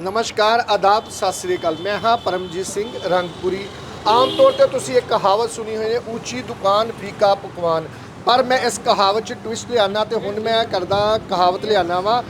ਨਮਸਕਾਰ, ਆਦਾਬ, ਸਤਿ ਸ੍ਰੀ ਅਕਾਲ। ਮੈਂ ਹਾਂ ਪਰਮਜੀਤ ਸਿੰਘ ਰੰਗਪੁਰੀ। ਆਮ ਤੌਰ ਤੇ ਤੁਸੀਂ ਇੱਕ ਕਹਾਵਤ ਸੁਣੀ ਹੋਈ ਹੈ, ਉੱਚੀ ਦੁਕਾਨ, ਫੀਕਾ ਪਕਵਾਨ। ਪਰ ਮੈਂ ਇਸ ਕਹਾਵਤ 'ਚ ਟਵਿਸਟ ਲਿਆਣਾ ਤੇ ਹੁਣ ਮੈਂ ਕਰਦਾ ਕਹਾਵਤ ਲਿਆਣਾ ਵਾ।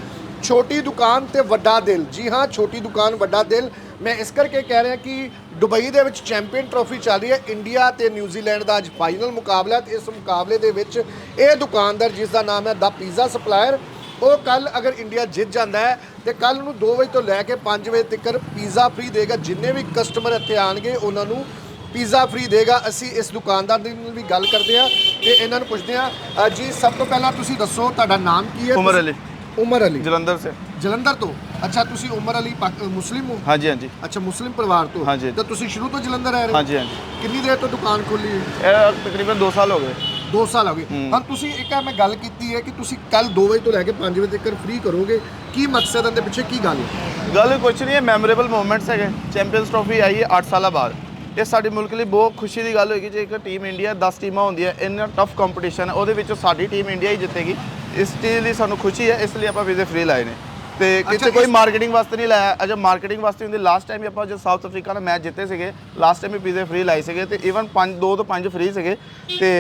ਛੋਟੀ ਦੁਕਾਨ ਤੇ ਵੱਡਾ ਦਿਲ। ਜੀ ਹਾਂ, ਛੋਟੀ ਦੁਕਾਨ, ਵੱਡਾ ਦਿਲ। ਮੈਂ ਇਸ ਕਰਕੇ ਕਹਿ ਰਿਹਾ ਕਿ ਦੁਬਈ ਦੇ ਵਿੱਚ ਚੈਂਪੀਅਨ ਟਰੋਫੀ ਚੱਲ ਰਹੀ ਹੈ। ਇੰਡੀਆ ਤੇ ਨਿਊਜ਼ੀਲੈਂਡ ਦਾ ਅੱਜ ਫਾਈਨਲ ਮੁਕਾਬਲਾ ਹੈ ਤੇ ਇਸ ਮੁਕਾਬਲੇ ਦੇ ਵਿੱਚ ਇਹ ਦੁਕਾਨਦਾਰ ਜਿਸ ਦਾ ਨਾਮ ਹੈ, ਦਾ ਪੀਜ਼ਾ ਸਪਲਾਇਰ ਉਹ ਕੱਲ ਅਗਰ ਇੰਡੀਆ ਜਿੱਤ ਜਾਂਦਾ ਹੈ ਤੇ ਕੱਲ ਨੂੰ 2 ਵਜੇ ਤੋਂ ਲੈ ਕੇ 5 ਵਜੇ ਤੱਕ ਪੀਜ਼ਾ ਫ੍ਰੀ ਦੇਗਾ। ਜਿੰਨੇ ਵੀ ਕਸਟਮਰ ਇੱਥੇ ਆਣਗੇ ਉਹਨਾਂ ਨੂੰ ਪੀਜ਼ਾ ਫ੍ਰੀ ਦੇਗਾ। ਅਸੀਂ ਇਸ ਦੁਕਾਨਦਾਰ ਦੇ ਵੀ ਗੱਲ ਕਰਦੇ ਆ ਤੇ ਇਹਨਾਂ ਨੂੰ ਪੁੱਛਦੇ ਆ ਜੀ ਸਭ ਤੋਂ ਪਹਿਲਾਂ ਤੁਸੀਂ ਦੱਸੋ ਤੁਹਾਡਾ ਨਾਮ ਕੀ ਹੈ? ਉਮਰ ਅਲੀ। ਉਮਰ ਅਲੀ। ਜਲੰਧਰ ਸੇ ਜਲੰਧਰ ਤੋਂ। ਅੱਛਾ ਤੁਸੀਂ ਉਮਰ ਅਲੀ ਮੁਸਲਿਮ ਹੋ? ਹਾਂਜੀ ਹਾਂਜੀ। ਅੱਛਾ ਮੁਸਲਿਮ ਪਰਿਵਾਰ ਤੋਂ। ਹਾਂਜੀ। ਤਾਂ ਤੁਸੀਂ ਸ਼ੁਰੂ ਤੋਂ ਜਲੰਧਰ ਰਹੇ ਹੋ? ਹਾਂਜੀ ਹਾਂਜੀ। ਕਿੰਨੀ ਦੇਰ ਤੋਂ ਦੁਕਾਨ ਖੋਲੀ ਹੈ ਇਹ ਤਕਰੀਬਨ 2 ਸਾਲ ਹੋ ਗਏ। 2 ਸਾਲ ਹੋ ਗਏ। ਹਾਂ। ਤੁਸੀਂ ਇੱਕ ਆ ਮੈਂ ਗੱਲ ਕੀਤੀ ਹੈ ਕਿ ਤੁਸੀਂ ਕੱਲ 2 ਵਜੇ ਤੋਂ ਲੈ ਕੇ 5 ਵਜੇ ਤੱਕ ਫ੍ਰੀ ਕਰੋਗੇ। ਕੀ ਮਕਸਦ ਹੈ ਦੇ ਪਿੱਛੇ? ਕੀ ਗੱਲ ਹੈ? ਗੱਲ ਕੁਛ ਨਹੀਂ ਹੈ ਮੈਮੋਰੇਬਲ ਮੂਮੈਂਟਸ ਹੈਗੇ। ਚੈਂਪੀਅਨਸ ਟਰੋਫੀ ਆਈ ਹੈ 8 ਸਾਲਾਂ ਬਾਅਦ। ਇਹ ਸਾਡੇ ਮੁਲਕ ਲਈ ਬਹੁਤ ਖੁਸ਼ੀ ਦੀ ਗੱਲ ਹੋਏਗੀ ਜੇ ਇੱਕ ਟੀਮ ਇੰਡੀਆ 10 ਟੀਮਾਂ ਹੁੰਦੀਆਂ ਇੰਨਾ ਟਫ ਕੰਪੀਟੀਸ਼ਨ ਹੈ ਉਹਦੇ ਵਿੱਚੋਂ ਸਾਡੀ ਟੀਮ ਇੰਡੀਆ ਹੀ ਜਿੱਤੇਗੀ। ਇਸ ਚੀਜ਼ ਲਈ ਸਾਨੂੰ ਖੁਸ਼ੀ ਹੈ ਇਸ ਲਈ ਆਪਾਂ ਵੀਜ਼ੇ ਫ੍ਰੀ ਲਾਏ ਨੇ। ਤੇ ਕਿਤੇ ਕੋਈ ਮਾਰਕੀਟਿੰਗ ਵਾਸਤੇ ਨਹੀਂ ਲਾਇਆ। ਅਜੇ ਮਾਰਕੀਟਿੰਗ ਵਾਸਤੇ ਹੁੰਦੀ। ਲਾਸਟ ਟਾਈਮ ਵੀ ਆਪਾਂ ਜਦ ਸਾਊਥ ਅਫਰੀਕਾ ਨਾਲ ਮੈਚ ਜਿੱਤੇ ਸੀਗੇ ਲਾਸਟ ਟਾਈਮ ਵੀ ਵੀਜ਼ੇ ਫ੍ਰੀ ਲਾਏ ਸੀਗੇ ਤੇ ਇਵਨ 5 2 ਤੋਂ 5 ਫ੍ਰੀ ਸੀਗੇ। ਤੇ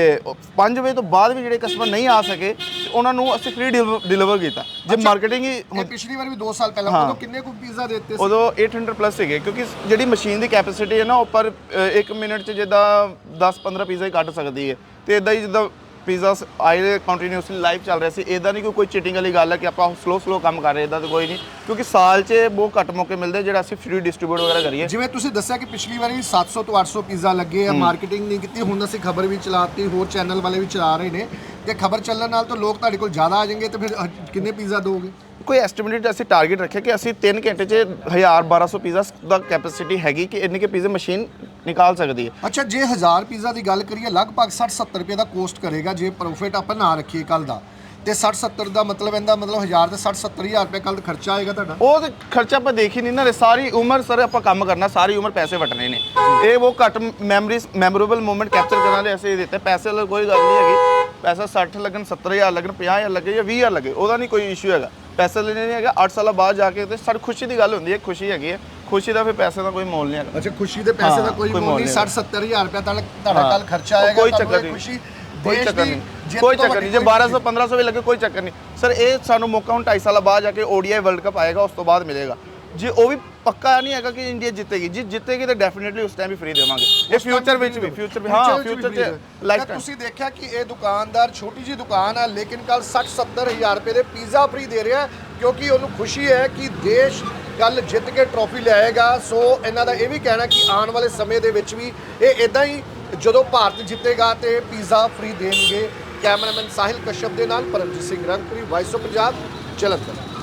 5 ਵਜੇ ਤੋਂ ਬਾਅਦ ਵੀ ਜਿਹੜੇ ਕਸਟਮਰ ਨਹੀਂ ਆ ਸਕੇ ਉਹਨਾਂ ਨੂੰ ਅਸੀਂ ਫ੍ਰੀ ਡਿਲੀਵਰ ਕੀਤਾ। ਜੇ ਮਾਰਕੀਟਿੰਗ ਹੀ ਪਿਛਲੀ ਵਾਰ ਵੀ 2 ਸਾਲ ਪਹਿਲਾਂ। ਉਦੋਂ ਕਿੰਨੇ ਕੁ ਪੀਜ਼ਾ ਦਿੱਤੇ ਸੀ? ਉਦੋਂ 800 ਪਲੱਸ ਸੀਗੇ ਕਿਉਂਕਿ ਜਿਹੜੀ ਮਸ਼ੀਨ ਦੀ ਕੈਪੈਸਿਟੀ ਹੈ ਨਾ ਉਹ ਪਰ 1 ਮਿੰਟ 'ਚ ਜਿੱਦਾਂ 10-15 ਪੀਜ਼ਾ ਹੀ ਕੱਢ ਸਕਦੀ ਹੈ। ਤੇ ਇਦਾਂ ਹੀ ਜਿੱਦਾਂ ਪੀਜ਼ਾ ਆਏ ਕੰਟੀਨਿਊਸਲੀ ਲਾਈਵ ਚੱਲ ਰਿਹਾ ਸੀ। ਇਦਾਂ ਨਹੀਂ ਕੋਈ ਚੀਟਿੰਗ ਵਾਲੀ ਗੱਲ ਹੈ ਕਿ ਆਪਾਂ ਸਲੋ ਸਲੋ ਕੰਮ ਕਰ ਰਹੇ ਇਦਾਂ ਤਾਂ ਕੋਈ ਨਹੀਂ। ਕਿਉਂਕਿ ਸਾਲ 'ਚ ਬਹੁਤ ਘੱਟ ਮੌਕੇ ਮਿਲਦੇ ਜਿਹੜਾ ਅਸੀਂ ਫ੍ਰੀ ਡਿਸਟ੍ਰੀਬਿਊਟ ਵਗੈਰਾ ਕਰੀਏ। ਜਿਵੇਂ ਤੁਸੀਂ ਦੱਸਿਆ ਕਿ ਪਿਛਲੀ ਵਾਰੀ 700 ਤੋਂ 800 ਪੀਜ਼ਾ ਲੱਗੇ ਆ ਮਾਰਕੀਟਿੰਗ ਨਹੀਂ ਕੀਤੀ ਹੁਣ ਅਸੀਂ ਖਬਰ ਵੀ ਚਲਾਤੀ ਹੋਰ ਚੈਨਲ ਵਾਲੇ ਵੀ ਚਲਾ ਰਹੇ ਨੇ। ਤੇ ਖਬਰ ਚੱਲਣ ਨਾਲ ਤਾਂ ਲੋਕ ਤੁਹਾਡੇ ਕੋਲ ਜ਼ਿਆਦਾ ਆ ਜਾਣਗੇ ਤੇ ਫਿਰ ਕਿੰਨੇ ਪੀਜ਼ਾ ਦੋਗੇ? ਕੋਈ ਐਸਟੀਮੇਟਡ ਅਸੀਂ ਟਾਰਗੇਟ ਰੱਖਿਆ ਕਿ ਅਸੀਂ 3 ਘੰਟੇ 'ਚ 1000 1200 ਪੀਜ਼ਾ ਦਾ ਕੈਪੈਸਿਟੀ ਹੈਗੀ ਕਿ ਇੰਨੇ ਕੇ ਪੀਜ਼ੇ ਮਸ਼ੀਨ ਨਿਕਾਲ ਸਕਦੀ ਹੈ। ਅੱਛਾ ਜੇ 1000 ਪੀਜ਼ਾ ਦੀ ਗੱਲ ਕਰੀਏ ਲਗਭਗ 60 70 ਰੁਪਏ ਦਾ ਕੋਸਟ ਕਰੇਗਾ ਜੇ ਪ੍ਰੋਫਿਟ ਆਪਾਂ ਨਾ ਰੱਖੀਏ ਕੱਲ ਦਾ। ਤੇ 60 70 ਦਾ ਮਤਲਬ ਇਹਦਾ ਮਤਲਬ 1000 ਤੇ 60 70 ਹਜ਼ਾਰ ਰੁਪਏ ਕੱਲ ਖਰਚਾ ਆਏਗਾ ਤੁਹਾਡਾ? ਉਹ ਤੇ ਖਰਚਾ ਆਪਾਂ ਦੇਖ ਹੀ ਨਹੀਂ ਨਾ ਸਾਰੀ ਉਮਰ ਸਰ ਆਪਾਂ ਕੰਮ ਕਰਨਾ ਸਾਰੀ ਉਮਰ ਪੈਸੇ ਵਟਣੇ ਨੇ। ਇਹ ਉਹ ਘੱਟ ਮੈਮਰੀਜ਼ ਮੈਮੋਰੇਬਲ ਮੂਮੈਂਟ ਕੈਪਚਰ ਕਰਨ ਲਈ ਅਸੀਂ ਦਿੱਤੇ। ਪੈਸੇ ਵਾਲੀ ਕੋਈ ਗੱਲ ਨਹੀਂ ਹੈਗੀ। ਪੈਸਾ 60 ਲੱਗਣ 70000 ਲੱਗਣ 50000 ਲੱਗੇ ਜਾਂ 20000 ਲੱਗੇ ਉਹਦਾ ਨਹੀਂ ਕੋਈ ਇਸ਼ੂ ਹੈਗਾ। ਪੈਸੇ ਲੈਣੇ ਨਹੀਂ ਹੈਗਾ। 8 ਸਾਲਾਂ ਬਾਅਦ ਜਾ ਕੇ ਤੇ ਸਾਡੀ ਖੁਸ਼ੀ ਦੀ ਗੱਲ ਹੁੰਦੀ ਹੈ ਖੁਸ਼ੀ ਹੈਗੀ ਹੈ। ਖੁਸ਼ੀ ਦਾ ਫਿਰ ਪੈਸੇ ਦਾ ਕੋਈ ਮੁੱਲ ਨਹੀਂ ਹੈਗਾ। ਅੱਛਾ ਖੁਸ਼ੀ ਦੇ ਪੈਸੇ ਦਾ ਹਾਂ, ਕੋਈ ਕੋਈ ਮੁੱਲ ਮੁੱਲ ਨਹੀਂ ਨਹੀਂ 60 70 ਹਜ਼ਾਰ ਰੁਪਏ ਤੱਕ ਤੁਹਾਡਾ ਹਾਂ। ਕੱਲ ਖਰਚਾ ਆਏਗਾ ਕੋਈ ਤੁਹਾਨੂੰ ਚੱਕਰ ਇਹ ਨਹੀਂ। ਖੁਸ਼ੀ ਕੋਈ ਦੇਸ਼ ਚੱਕਰ ਦੀ ਨਹੀਂ। ਜਿੱਤ ਕੋਈ ਤੋਂ ਚੱਕਰ ਵੱਡੀ ਨਹੀਂ ਜੇ ਕੋਈ 1200 1500 ਵੀ ਲੱਗੇ ਕੋਈ ਚੱਕਰ ਨਹੀਂ। ਸਰ ਇਹ ਸਾਨੂੰ ਮੌਕਾ ਹੁਣ 2.5 ਸਾਲਾਂ ਬਾਅਦ ਜਾ ਕੇ ODI ਵਰਲਡ ਕੱਪ ਆਏਗਾ ਉਸ ਤੋਂ ਬਾਅਦ ਮਿਲੇਗਾ। ਜੇ ਉਹ ਵੀ ਪੱਕਾ ਨਹੀਂ ਹੈਗਾ ਕਿ ਇੰਡੀਆ ਜਿੱਤੇਗੀ ਜੇ ਜਿੱਤੇਗੀ ਤਾਂ ਡੈਫੀਨਿਟਲੀ ਉਸ ਟਾਈਮ ਵੀ ਫ੍ਰੀ ਦੇਵਾਂਗੇ। ਇਹ ਫਿਊਚਰ ਵਿੱਚ ਵੀ ਫਿਊਚਰ ਵੀ ਹਾਂ ਫਿਊਚਰ 'ਚ ਲਾਈਫ ਤਾਂ ਤੁਸੀਂ ਦੇਖਿਆ ਕਿ ਇਹ ਦੁਕਾਨਦਾਰ ਛੋਟੀ ਜੀ ਦੁਕਾਨ ਆ ਲੇਕਿਨ ਕੱਲ 60 70 ਹਜ਼ਾਰ ਰੁਪਏ ਦੇ ਪੀਜ਼ਾ ਫ੍ਰੀ ਦੇ ਰਿਹਾ ਹੈ, ਕਿਉਂਕਿ ਉਹਨੂੰ ਖੁਸ਼ੀ ਹੈ ਕਿ ਦੇਸ਼ ਕੱਲ ਜਿੱਤ ਕੇ ਟਰੋਫੀ ਲਿਆਏਗਾ। ਸੋ ਇਹਨਾਂ ਦਾ ਇਹ ਵੀ ਕਹਿਣਾ ਕਿ ਆਉਣ ਵਾਲੇ ਸਮੇਂ ਦੇ ਵਿੱਚ ਵੀ ਇਹ ਇਦਾਂ ਹੀ ਜਦੋਂ ਭਾਰਤ ਜਿੱਤੇਗਾ ਤੇ ਪੀਜ਼ਾ ਫ੍ਰੀ ਦੇਣਗੇ। ਕੈਮਰਾਮੈਨ ਸਾਹਿਲ ਕਸ਼ਪ ਦੇ ਨਾਲ ਪਰਮਜੀਤ ਸਿੰਘ ਰੰਗਪੁਰੀ ਵਾਇਸ ਆਫ ਪੰਜਾਬ ਜਲੰਧਰ।